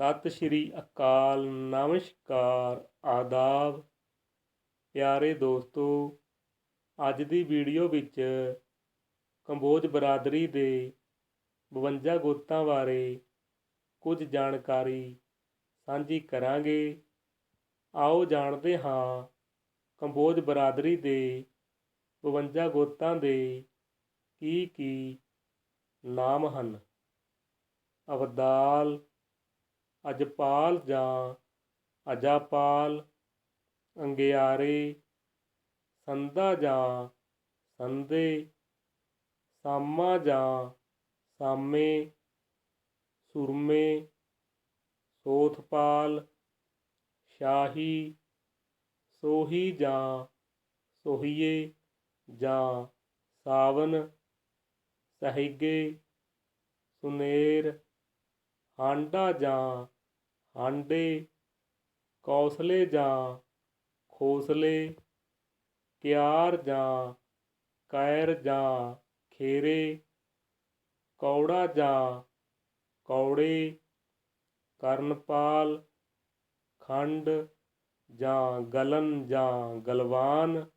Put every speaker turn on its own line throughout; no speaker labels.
ਸਤਿ ਸ਼੍ਰੀ ਅਕਾਲ, ਨਮਸਕਾਰ, ਆਦਾਬ। ਪਿਆਰੇ ਦੋਸਤੋ, ਅੱਜ ਦੀ ਵੀਡੀਓ ਵਿੱਚ ਕੰਬੋਜ ਬਰਾਦਰੀ ਦੇ 52 ਗੋਤਾਂ ਬਾਰੇ ਕੁਝ ਜਾਣਕਾਰੀ ਸਾਂਝੀ ਕਰਾਂਗੇ। ਆਓ ਜਾਣਦੇ ਹਾਂ ਕੰਬੋਜ ਬਰਾਦਰੀ ਦੇ 52 ਗੋਤਾਂ ਦੇ ਕੀ ਕੀ ਨਾਮ ਹਨ। ਅਬਦਾਲ ਅਜਪਾਲ ਜਾਂ ਅਜਾਪਾਲ, ਅੰਗਿਆਰੇ, ਸੰਧਾ ਜਾਂ ਸੰਦੇ ਸਾਮਾ ਜਾਂ ਸਾਮੇ, ਸੁਰਮੇ, ਸੋਥਪਾਲ, ਸ਼ਾਹੀ, ਸੋਹੀ ਜਾਂ ਸੋਹੀਏ ਜਾਂ ਸਾਵਨ, ਸਹਿਗੇ, ਸੁਨੇਰ ਹਾਂਡਾ ਜਾਂ ਹਾਂਡੇ ਕੌਸਲੇ ਜਾਂ ਖੋਸਲੇ, ਕਿਆਰ ਜਾਂ ਕੈਰ ਜਾਂ ਖੇਰੇ, ਕੌੜਾ ਜਾਂ ਕੌੜੇ, ਕਰਨਪਾਲ, ਖੰਡ ਜਾਂ ਗਲਨ ਜਾਂ ਗਲਵਾਨ,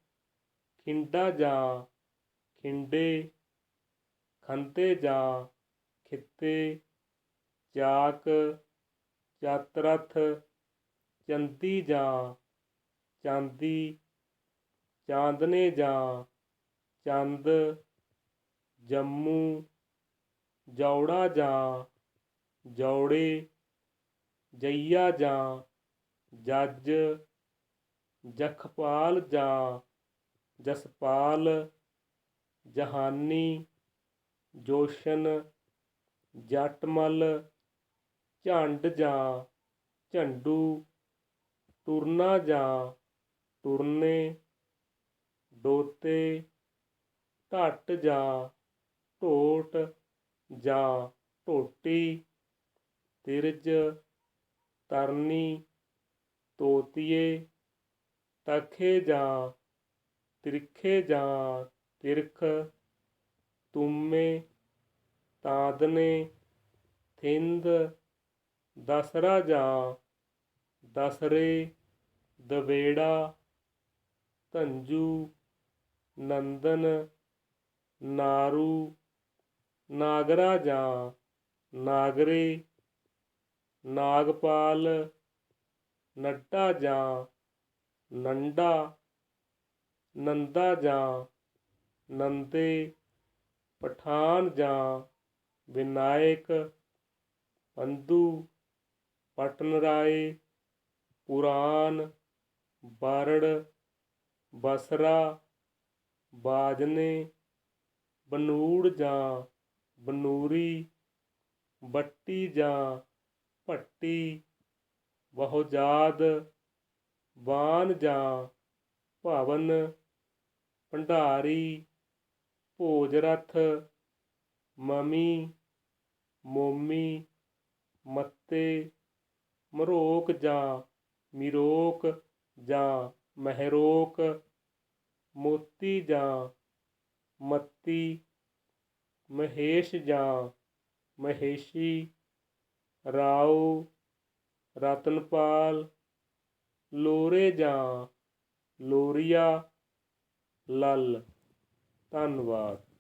ਖਿੰਡਾ ਜਾਂ ਖਿੰਡੇ, ਖੰਤੇ ਜਾਂ ਖਿੱਤੇ ਚਾਕ ਚਾਤਰਥ ਚੰਦੀ ਜਾਂ ਚਾਂਦੀ ਚਾਂਦਨੇ ਜਾਂ ਚੰਦ ਜੰਮੂ ਜੌੜਾ ਜਾਂ ਜੌੜੇ ਜਈਆ ਜਾਂ ਜੱਜ ਜਖਪਾਲ ਜਾਂ ਜਸਪਾਲ ਜਹਾਨੀ ਜੋਸ਼ਨ ਜਟਮਲ ਝੰਡ ਜਾਂ ਝੰਡੂ ਟੁਰਨਾ ਜਾਂ ਟੁਰਨੇ ਡੋਤੇ ਢੱਟ ਜਾਂ ਢੋਟ ਜਾਂ ਢੋਟੀ ਤਿਰਜ ਤਰਨੀ ਤੋਤੀਏ ਤਖੇ ਜਾਂ ਤਿਰਖੇ ਜਾਂ ਤਿਰਖ ਤੁਮੇ ਤਾਦਨੇ ਥਿੰਦ ਦਸਰਾ ਜਾਂ ਦਸਰੇ ਦਵੇੜਾ, ਧੰਜੂ, ਨੰਦਨ, ਨਾਰੂ, ਨਾਗਰਾ ਜਾਂ ਨਾਗਰੇ, ਨਾਗਪਾਲ ਨੱਡਾ ਜਾਂ ਨੰਡਾ, ਨੰਦਾ ਜਾਂ ਨੰਦੇ ਪਠਾਨ ਜਾਂ ਵਿਨਾਇਕ ਅੰਦੂ ਪਟਨ ਰਾਏ, ਪੁਰਾਨ, ਬਾਰੜ, ਬਸਰਾ, ਬਾਜਨੇ, ਬਨੂੜ ਜਾਂ ਬਨੂਰੀ, ਬੱਟੀ ਜਾਂ ਭੱਟੀ ਬਹੁਜਾਦ ਬਾਨ ਜਾਂ ਭਵਨ, ਭੰਡਾਰੀ, ਭੋਜਰਥ, ਮਮੀ, ਮੋਮੀ, ਮੱਤੇ ਮਰੋਕ ਜਾਂ ਮਿਰੋਕ ਜਾਂ ਮਹਿਰੋਕ, ਮੋਤੀ ਜਾਂ ਮੱਤੀ, ਮਹੇਸ਼ ਜਾਂ ਮਹੇਸ਼ੀ, ਰਾਓ, ਰਤਨਪਾਲ, ਲੋਰੇ ਜਾਂ ਲੋਰੀਆ, ਲਲ। ਧੰਨਵਾਦ।